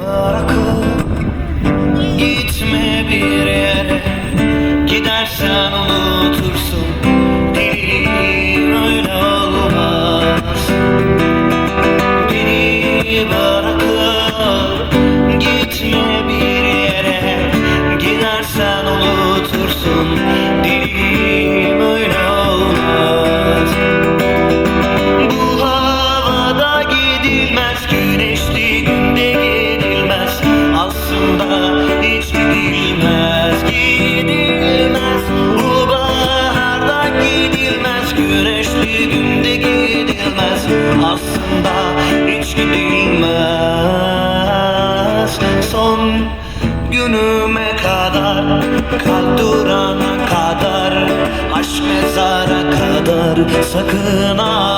Bırakıp gitme bir yere Gidersen unutursun. Dilim öyle olmaz Beni gitme bir yere. Gidersen unutursun Dilim öyle olmaz. Bu havada gidilmez Güneşli Son günüme kadar Kalp durana kadar Aşk mezara kadar Sakın ha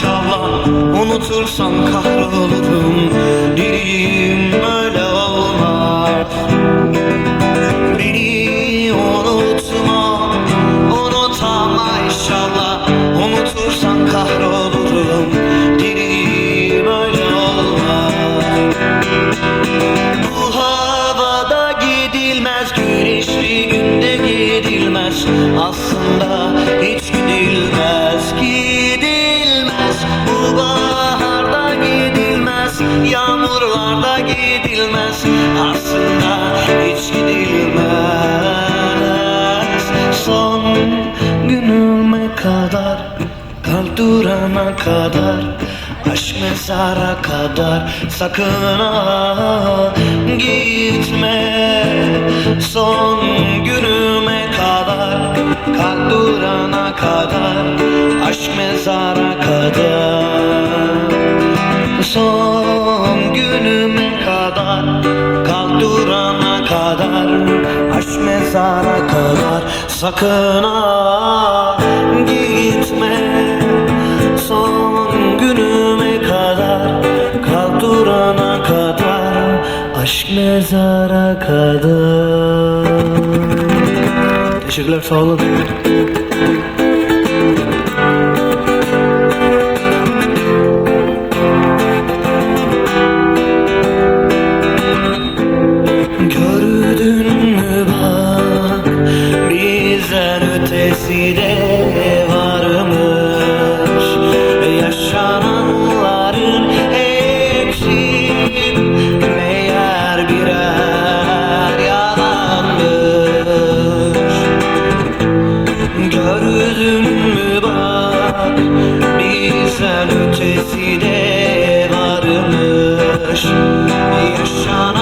inşallah Unutursan kahrolurum. Dilim öyle olmaz. Beni unutma Unutama inşallah. Unutursan kahrolurum. Dilim öyle olmaz. Bu havada gidilmez Güneşli günde gidilmez. Aslında durana kadar Aşk mezara kadar Sakın ha gitme. Son günüme kadar Kal durana kadar Aşk mezara kadar. Son günüme kadar Kal durana kadar Aşk mezara kadar Sakın ha mezara kadar. Teşekkürler sağ olun. Gördün mü bak bizden ötesi de bizden ötesi de varmış. Yaşanan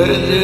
Öyle